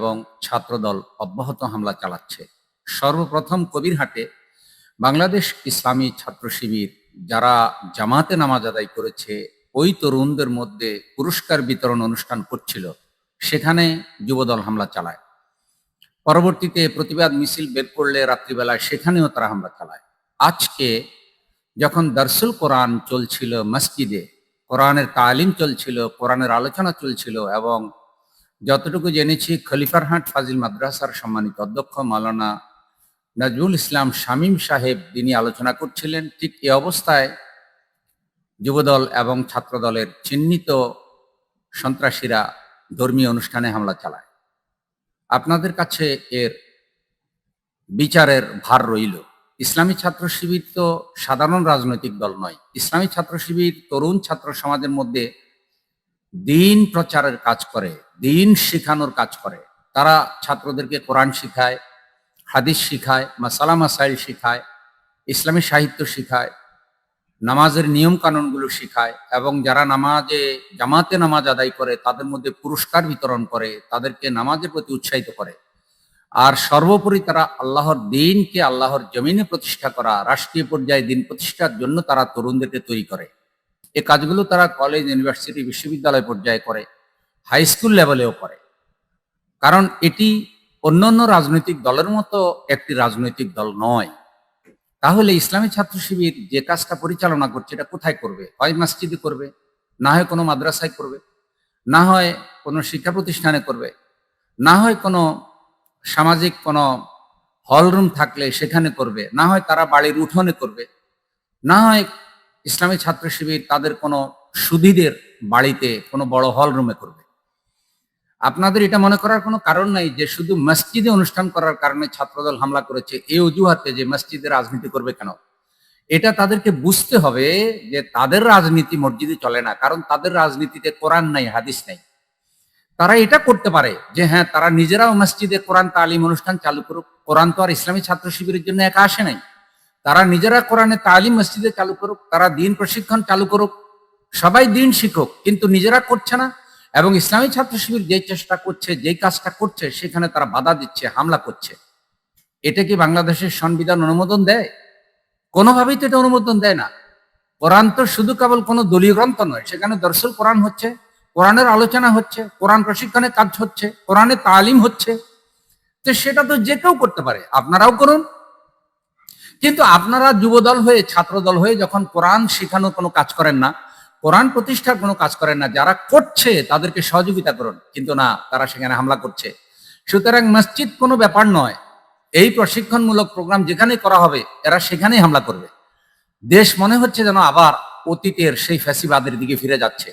এবং ছাত্রদল অব্যাহত হামলা চালাচ্ছে। সর্বপ্রথম কবিরহাটে বাংলাদেশ ইসলামী ছাত্র শিবির, যারা জামাতে নামাজ আদায় করেছে, ওই তরুণদের মধ্যে পুরস্কার বিতরণ অনুষ্ঠান করছিল। সেখানে যুবদল হামলা চালায়। পরবর্তীতে প্রতিবাদ মিছিল বের করলে রাত্রিবেলায় সেখানেও তারা হামলা চালায়। আজকে যখন দারসুল কোরআন চলছিল মসজিদে, কোরআনের তালিম চলছিল, কোরআনের আলোচনা চলছিল এবং যতটুকু জেনেছি খলিফারহাট ফাজিল মাদ্রাসার সম্মানিত অধ্যক্ষ মালানা নাজমুল ইসলাম শামীম সাহেব তিনি আলোচনা করছিলেন, ঠিক এ অবস্থায় যুবদল এবং ছাত্রদলের চিহ্নিত সন্ত্রাসীরা ধর্মীয় অনুষ্ঠানে হামলা চালায়। আপনাদের কাছে এর বিচারের ভার রইল। ইসলামী ছাত্র শিবির তো সাধারণ রাজনৈতিক দল নয়। ইসলামী ছাত্র শিবির তরুণ ছাত্র সমাজের মধ্যে দিন প্রচারের কাজ করে, দিন শেখানোর কাজ করে। তারা ছাত্রদেরকে কোরআন শিখায়, হাদিস শিখায়, মাসালা মাসাইল শিখায়, ইসলামী সাহিত্য শিখায়, নামাজের নিয়ম কানুনগুলো শিখায় এবং যারা নামাজে, জামাতে নামাজ আদায় করে, তাদের মধ্যে পুরস্কার বিতরণ করে, তাদেরকে নামাজের প্রতি উৎসাহিত করে। আর সর্বোপরি তারা আল্লাহর দিনকে আল্লাহর জমিনে প্রতিষ্ঠা করা, রাষ্ট্রীয় পর্যায়ে দিন প্রতিষ্ঠার জন্য তারা তরুণদেরকে তৈরি করে। এ কাজগুলো তারা কলেজ ইউনিভার্সিটি বিশ্ববিদ্যালয় পর্যায়ে করে হাই স্কুল লেভেলেও করে। কারণ এটি অন্যান্য রাজনৈতিক দলের মতো একটি রাজনৈতিক দল নয়। তাহলে ইসলামী ছাত্র শিবির যে কাজটা পরিচালনা করছে, এটা কোথায় করবে? হয় মসজিদে করবে? না হয় কোনো মাদ্রাসায় করবে? না হয় কোনো শিক্ষা প্রতিষ্ঠানে করবে? না হয় কোনো সামাজিক কোনো হলরুম থাকলে সেখানে করবে? না হয় তারা বাড়ির উঠোনে করবে? না হয় ইসলামী ছাত্র শিবির তাদের কোনো সুধীদের বাড়িতে কোনো বড় হল রুমে করবে। আপনাদের এটা মনে করার কোনো কারণ নাই যে শুধু মসজিদে অনুষ্ঠান করার কারণে ছাত্রদল হামলা করেছে এই অজুহাতে যে মসজিদে রাজনীতি করবে কেন? এটা তাদেরকে বুঝতে হবে যে তাদের রাজনীতি মসজিদে চলে না, কারণ তাদের রাজনীতিতে কোরআন নাই, হাদিস নাই। তারা এটা করতে পারে যে হ্যাঁ তারা নিজেরাও মসজিদে কোরআন তালিম অনুষ্ঠান চালু করুক। কোরআন তো আর ইসলামী ছাত্র শিবিরের জন্য একা আসে নাই। তারা নিজেরা কোরআনে তালিম মসজিদে চালু করুক, তারা দিন প্রশিক্ষণ চালু করুক, সবাই দিন শিখুক, কিন্তু নিজেরা করছে না। এবং ইসলামী ছাত্র শিবির যে চেষ্টা করছে, যেই কাজটা করছে, সেখানে তারা বাধা দিচ্ছে, হামলা করছে। এটা কি বাংলাদেশের সংবিধান অনুমোদন দেয়? কোনোভাবেই তো এটা অনুমোদন দেয় না। কোরআন তো শুধু কেবল কোনো দলীয় গ্রন্থ নয়, সেখানে দর্শল কোরআন হচ্ছে, কোরআনের আলোচনা হচ্ছে, কোরআন প্রশিক্ষণের কাজ হচ্ছে কোরআনের তালিম হচ্ছে। তো সেটা তো যে কেউ করতে পারে। আপনারাও করুন কিন্তু আপনারা যুবদল হয়ে, ছাত্রদল হয়ে যখন কোরআন শেখানোর কোনো কাজ করেন না, কোরআন প্রতিষ্ঠার কোনো কাজ করেন না, যারা করছে তাদেরকে সহযোগিতা করুন। কিন্তু না, তারা সেখানে হামলা করছে। সুতরাং মসজিদ কোনো ব্যাপার নয়। এই প্রশিক্ষণমূলক প্রোগ্রাম যেখানে করা হবে, এরা সেখানেই হামলা করবে। দেশ মনে হচ্ছে যেন আবার অতীতের সেই ফ্যাসিবাদের দিকে ফিরে যাচ্ছে।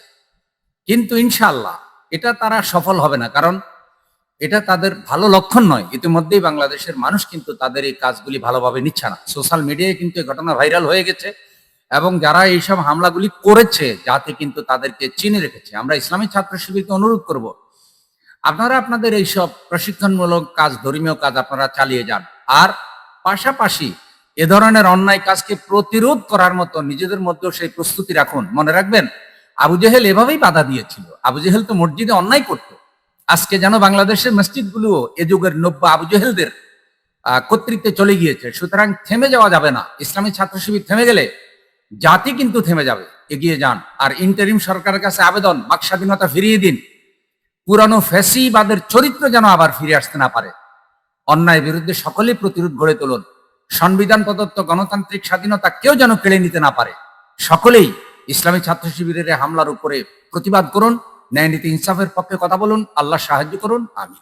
কিন্তু ইনশাল্লাহ এটা তারা সফল হবে না। কারণ এটা তাদের ভালো লক্ষণ নয়। ইতিমধ্যেই বাংলাদেশের মানুষ কিন্তু তাদের এই কাজগুলি ভালোভাবে নিচ্ছে না। সোশ্যাল মিডিয়ায় কিন্তু এই ঘটনা ভাইরাল হয়ে গেছে এবং যারা এইসব হামলাগুলি করেছে, যাতে কিন্তু তাদেরকে চিনে রেখেছে। আমরা ইসলামী ছাত্র শিবিরকে অনুরোধ করব, আপনারা আপনাদের এইসব প্রশিক্ষণমূলক কাজ, ধর্মীয় কাজ আপনারা চালিয়ে যান। আর পাশাপাশি এ ধরনের অন্যায় কাজকে প্রতিরোধ করার মতো নিজেদের মধ্যেও সেই প্রস্তুতি রাখুন। মনে রাখবেন, আবু জেহেল এভাবেই বাধা দিয়েছিল। আবু জেহেল তো মসজিদে অন্যায় করত। আজকে যেন বাংলাদেশের মসজিদগুলো এ যুগের নব্য আবু জেহেলদের কর্তৃত্বে চলে গিয়েছে। সুতরাং থেমে যাওয়া যাবে না। ইসলামী ছাত্র শিবির থেমে গেলে জাতি কিন্তু থেমে যাবে। এগিয়ে যান। আর ইন্টারিম সরকারের কাছে আবেদন, বাক স্বাধীনতা ফিরিয়ে দিন। পুরানো ফ্যাসিবাদের চরিত্র যেন আবার ফিরে আসতে না পারে। অন্যায় বিরুদ্ধে সকলেই প্রতিরোধ গড়ে তুলুন। সংবিধান প্রদত্ত গণতান্ত্রিক স্বাধীনতা কেউ যেন কেড়ে নিতে না পারে। সকলেই ইসলামী ছাত্র শিবিরের হামলার উপরে প্রতিবাদ করুন। ন্যায় নীতি ইনসাফের পক্ষে কথা বলুন আল্লাহ সাহায্য করুন আমি